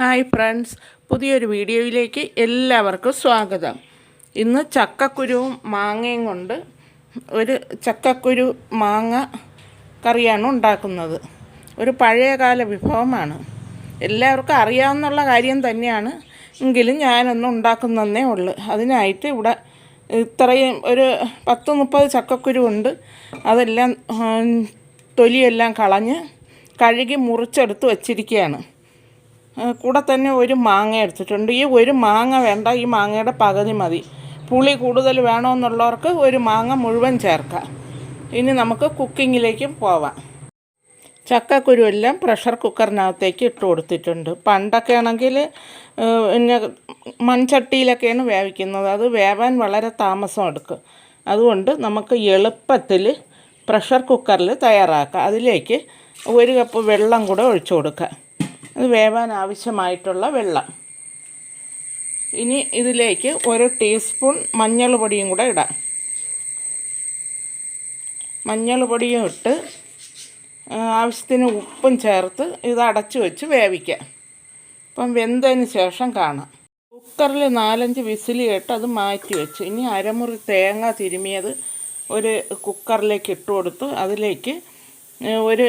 Hi friends പുതിയൊരു വീഡിയോയിലേക്ക് എല്ലാവർക്കും സ്വാഗതം. ഇന്ന് ചക്കക്കുരുവും മാങ്ങയും കൊണ്ട് ഒരു ചക്കക്കുരു മാങ്ങ കറിയാണ് ഉണ്ടാക്കുന്നത്. ഒരു പഴയകാല വിഭവമാണ്. എല്ലാവർക്കും അറിയാവുന്നുള്ള കാര്യം തന്നെയാണ് എങ്കിലും ഞാനൊന്നും ഉണ്ടാക്കുന്നതേ ഉള്ളു. അതിനായിട്ട് ഇവിടെ ഇത്രയും ഒരു പത്ത് മുപ്പത് ചക്കക്കുരു ഉണ്ട്. അതെല്ലാം തൊലിയെല്ലാം കളഞ്ഞ് കഴുകി മുറിച്ചെടുത്ത് വച്ചിരിക്കുകയാണ്. കൂടെ തന്നെ ഒരു മാങ്ങ എടുത്തിട്ടുണ്ട്. ഈ ഒരു മാങ്ങ വേണ്ട ഈ മാങ്ങയുടെ പകുതി മതി. പുളി കൂടുതൽ വേണമെന്നുള്ളവർക്ക് ഒരു മാങ്ങ മുഴുവൻ ചേർക്കാം. ഇനി നമുക്ക് കുക്കിങ്ങിലേക്ക് പോവാം. ചക്കക്കുരു എല്ലാം പ്രഷർ കുക്കറിനകത്തേക്ക് ഇട്ട് കൊടുത്തിട്ടുണ്ട്. പണ്ടൊക്കെ ആണെങ്കിൽ പിന്നെ മൺചട്ടിയിലൊക്കെയാണ് വേവിക്കുന്നത്. അത് വേവാൻ വളരെ താമസം എടുക്കും. അതുകൊണ്ട് നമുക്ക് എളുപ്പത്തിൽ പ്രഷർ കുക്കറിൽ തയ്യാറാക്കാം. അതിലേക്ക് ഒരു കപ്പ് വെള്ളം കൂടെ ഒഴിച്ചു കൊടുക്കുക അത് വേവാൻ ആവശ്യമായിട്ടുള്ള വെള്ളം. ഇനി ഇതിലേക്ക് ഒരു ടീസ്പൂൺ മഞ്ഞൾ പൊടിയും കൂടെ ഇടാം. മഞ്ഞൾ പൊടിയും ഇട്ട് ആവശ്യത്തിന് ഉപ്പും ചേർത്ത് ഇത് അടച്ചു വെച്ച് വേവിക്കാം. അപ്പം വെന്തതിന് ശേഷം കാണാം. കുക്കറിൽ നാലഞ്ച് വിസിൽ കേട്ട് അത് മാറ്റി വെച്ച്. ഇനി അരമുറി തേങ്ങ തിരുമിയത് ഒരു കുക്കറിലേക്ക് ഇട്ട് കൊടുത്ത്. അതിലേക്ക് ഒരു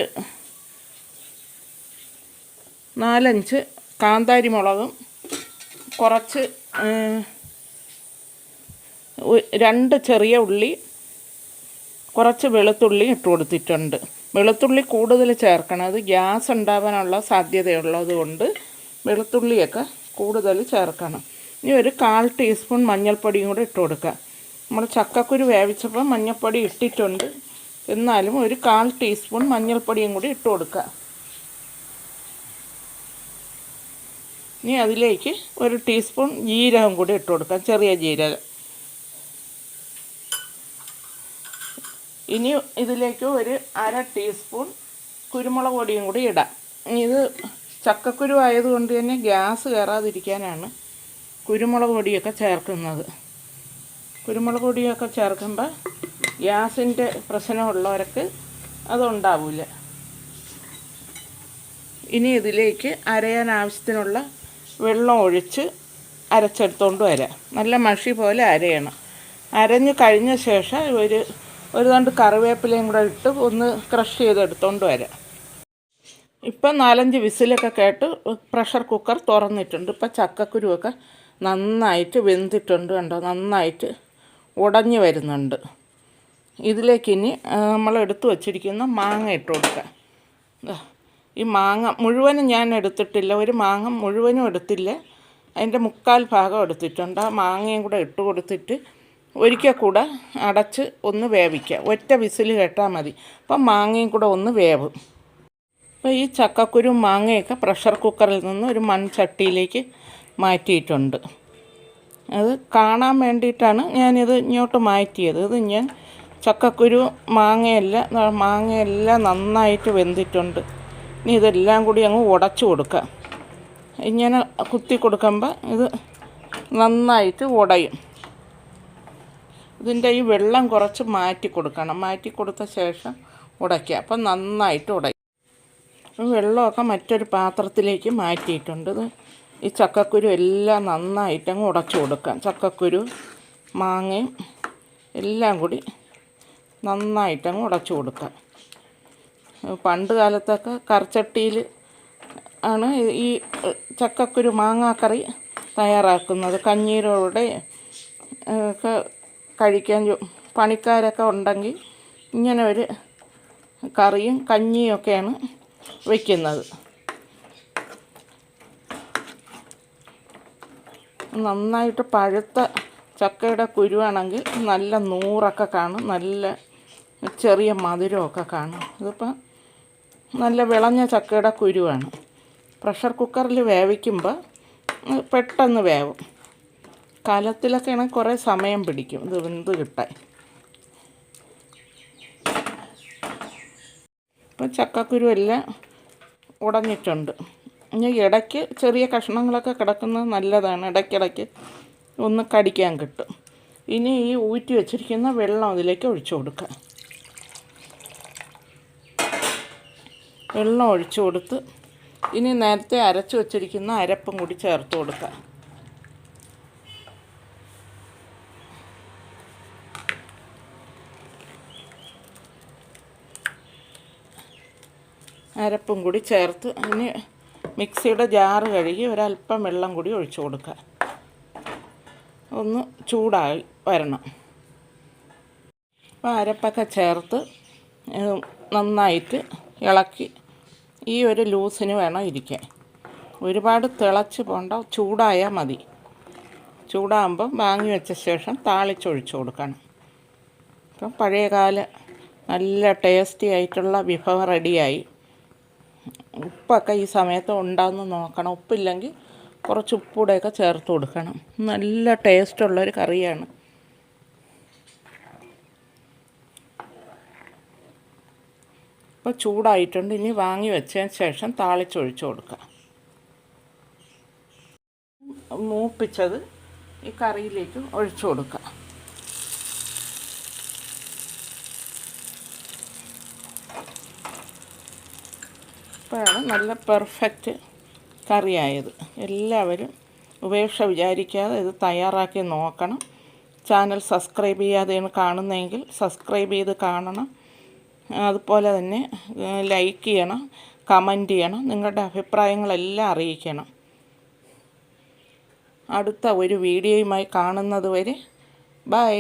നാലഞ്ച് കാന്താരി മുളകും കുറച്ച് രണ്ട് ചെറിയ ഉള്ളി കുറച്ച് വെളുത്തുള്ളി ഇട്ട് കൊടുത്തിട്ടുണ്ട്. വെളുത്തുള്ളി കൂടുതൽ ചേർക്കണം. അത് ഗ്യാസ് ഉണ്ടാവാനുള്ള സാധ്യതയുള്ളത് കൊണ്ട് വെളുത്തുള്ളിയൊക്കെ കൂടുതൽ ചേർക്കണം. ഇനി ഒരു കാൽ ടീസ്പൂൺ മഞ്ഞൾപ്പൊടിയും കൂടെ ഇട്ട് കൊടുക്കുക. നമ്മൾ ചക്കക്കുരു വേവിച്ചപ്പോൾ മഞ്ഞൾപ്പൊടി ഇട്ടിട്ടുണ്ട്. എന്നാലും ഒരു കാൽ ടീസ്പൂൺ മഞ്ഞൾപ്പൊടിയും കൂടി ഇട്ട് കൊടുക്കുക. ഇനി അതിലേക്ക് ഒരു ടീസ്പൂൺ ജീരകം കൂടി ഇട്ട് കൊടുക്കാം ചെറിയ ജീരകം. ഇനി ഇതിലേക്ക് ഒരു അര ടീസ്പൂൺ കുരുമുളക് പൊടിയും കൂടി ഇടാം. ഇത് ചക്കക്കുരു ആയതുകൊണ്ട് തന്നെ ഗ്യാസ് കയറാതിരിക്കാനാണ് കുരുമുളക് പൊടിയൊക്കെ ചേർക്കുന്നത്. കുരുമുളക് പൊടിയൊക്കെ ചേർക്കുമ്പോൾ ഗ്യാസിന്റെ പ്രശ്നമുള്ളവർക്ക് അതുണ്ടാവില്ല ഇനി ഇതിലേക്ക് അരയാൻ ആവശ്യത്തിനുള്ള വെള്ളം ഒഴിച്ച് അരച്ചെടുത്തോണ്ട് വരാം. നല്ല മഷി പോലെ അരയണം. അരഞ്ഞ് കഴിഞ്ഞ ശേഷം ഒരു ഒരു തണ്ട് കറിവേപ്പിലയും കൂടെ ഇട്ട് ഒന്ന് ക്രഷ് ചെയ്തെടുത്തോണ്ട് വരാം. ഇപ്പം നാലഞ്ച് വിസിലൊക്കെ കേട്ട് പ്രഷർ കുക്കർ തുറന്നിട്ടുണ്ട്. ഇപ്പം ചക്കക്കുരുവൊക്കെ നന്നായിട്ട് വെന്തിട്ടുണ്ട് കണ്ടോ? നന്നായിട്ട് ഉടഞ്ഞു വരുന്നുണ്ട്. ഇതിലേക്ക് ഇനി നമ്മൾ എടുത്തു വച്ചിരിക്കുന്ന മാങ്ങ ഇട്ട് കൊടുക്കാം. ഈ മാങ്ങ മുഴുവനും ഞാൻ എടുത്തിട്ടില്ല ഒരു മാങ്ങ മുഴുവനും എടുത്തില്ല. അതിന്റെ മുക്കാൽ ഭാഗം എടുത്തിട്ടുണ്ട്. ആ മാങ്ങയും കൂടെ ഇട്ട് കൊടുത്തിട്ട് ഒരിക്കൽ കൂടെ അടച്ച് ഒന്ന് വേവിക്കുക ഒറ്റ വിസിൽ കേട്ടാൽ മതി. അപ്പം മാങ്ങയും കൂടെ ഒന്ന് വേവും. അപ്പോൾ ഈ ചക്കക്കുരു മാങ്ങയൊക്കെ പ്രഷർ കുക്കറിൽ നിന്ന് ഒരു മൺചട്ടിയിലേക്ക് മാറ്റിയിട്ടുണ്ട്. അത് കാണാൻ വേണ്ടിയിട്ടാണ് ഞാനിത് ഇങ്ങോട്ട് മാറ്റിയത്. ഇത് ഞാൻ ചക്കക്കുരു മാങ്ങയെല്ലാം മാങ്ങയെല്ലാം നന്നായിട്ട് വെന്തിട്ടുണ്ട്. ഇനി ഇതെല്ലാം കൂടി അങ്ങ് ഉടച്ചു കൊടുക്കുക. ഇങ്ങനെ കുത്തി കൊടുക്കുമ്പോൾ ഇത് നന്നായിട്ട് ഉടയും. ഇതിന്റെ ഈ വെള്ളം കുറച്ച് മാറ്റി കൊടുക്കണം. മാറ്റി കൊടുത്ത ശേഷം ഉടയ്ക്കുക. അപ്പം നന്നായിട്ട് ഉടയും. വെള്ളമൊക്കെ മറ്റൊരു പാത്രത്തിലേക്ക് മാറ്റിയിട്ടുണ്ട്. ഇത് ഈ ചക്കക്കുരു എല്ലാം നന്നായിട്ട് അങ്ങ് ഉടച്ചു കൊടുക്കാം. ചക്കക്കുരു മാങ്ങയും എല്ലാം കൂടി നന്നായിട്ടങ്ങ് ഉടച്ചു കൊടുക്കാം. പണ്ട് കാലത്തൊക്കെ കറിച്ചട്ടിയിൽ ആണ് ഈ ചക്കക്കുരു മാങ്ങാക്കറി തയ്യാറാക്കുന്നത്. കഞ്ഞീരോടെ ഒക്കെ കഴിക്കാൻ പണിക്കാരൊക്കെ ഉണ്ടെങ്കിൽ ഇങ്ങനെ ഒരു കറിയും കഞ്ഞിയും ഒക്കെയാണ് വയ്ക്കുന്നത് നന്നായിട്ട് പഴുത്ത ചക്കയുടെ കുരുവാണെങ്കിൽ നല്ല നൂറൊക്കെ കാണും. നല്ല ചെറിയ മധുരമൊക്കെ കാണും. ഇതിപ്പോൾ നല്ല വിളഞ്ഞ ചക്കയുടെ കുരുവാണ്. പ്രഷർ കുക്കറിൽ വേവിക്കുമ്പോൾ പെട്ടെന്ന് വേവും. കലത്തിലൊക്കെ ആണെങ്കിൽ കുറേ സമയം പിടിക്കും. ഇത് വെന്ത് കിട്ടാൻ. ഇപ്പം ചക്കക്കുരു എല്ലാം ഉടഞ്ഞിട്ടുണ്ട്. ഇനി ഇടയ്ക്ക് ചെറിയ കഷ്ണങ്ങളൊക്കെ കിടക്കുന്നത് നല്ലതാണ്. ഇടയ്ക്കിടയ്ക്ക് ഒന്ന് കടിക്കാൻ കിട്ടും. ഇനി ഈ ഊറ്റി വെച്ചിരിക്കുന്ന വെള്ളം അതിലേക്ക് ഒഴിച്ചു കൊടുക്കുക വെള്ളം ഒഴിച്ചു കൊടുത്ത് ഇനി നേരത്തെ അരച്ചു വച്ചിരിക്കുന്ന അരപ്പും കൂടി ചേർത്ത് കൊടുക്കുക അരപ്പും കൂടി ചേർത്ത് അതിന് മിക്സിയുടെ ജാറ് കഴുകി ഒരല്പം വെള്ളം കൂടി ഒഴിച്ചു കൊടുക്കുക ഒന്ന് ചൂടായി വരണം. അപ്പോൾ അരപ്പൊക്കെ ചേർത്ത് നന്നായിട്ട് ഇളക്കി ഈ ഒരു ലൂസിന് വേണം ഇരിക്കാൻ. ഒരുപാട് തിളച്ച് പോണ്ട ചൂടായാൽ മതി. ചൂടാകുമ്പം വാങ്ങി വെച്ച ശേഷം താളിച്ചൊഴിച്ച് കൊടുക്കണം. അപ്പം പഴയകാല നല്ല ടേസ്റ്റി ആയിട്ടുള്ള വിഭവം റെഡിയായി. ഉപ്പൊക്കെ ഈ സമയത്ത് ഉണ്ടാകുന്ന നോക്കണം. ഉപ്പില്ലെങ്കിൽ കുറച്ച് ഉപ്പൂടെയൊക്കെ ചേർത്ത് കൊടുക്കണം. നല്ല ടേസ്റ്റുള്ളൊരു കറിയാണ്. ഇപ്പോൾ ചൂടായിട്ടുണ്ട്. ഇനി വാങ്ങി വെച്ചതിന് ശേഷം താളിച്ചൊഴിച്ച് കൊടുക്കുക മൂപ്പിച്ചത് ഈ കറിയിലേക്ക് ഒഴിച്ചു കൊടുക്കുക ഇപ്പോഴാണ് നല്ല പെർഫെക്റ്റ് കറിയായത്. എല്ലാവരും ഉപേക്ഷ വിചാരിക്കാതെ ഇത് തയ്യാറാക്കി നോക്കണം. ചാനൽ സബ്സ്ക്രൈബ് ചെയ്യാതെയാണ് കാണുന്നതെങ്കിൽ സബ്സ്ക്രൈബ് ചെയ്ത് കാണണം. അതുപോലെ തന്നെ ലൈക്ക് ചെയ്യണം കമന്റ് ചെയ്യണം നിങ്ങളുടെ അഭിപ്രായങ്ങളെല്ലാം അറിയിക്കണം. അടുത്ത ഒരു വീഡിയോയുമായി കാണുന്നത് വരെ ബൈ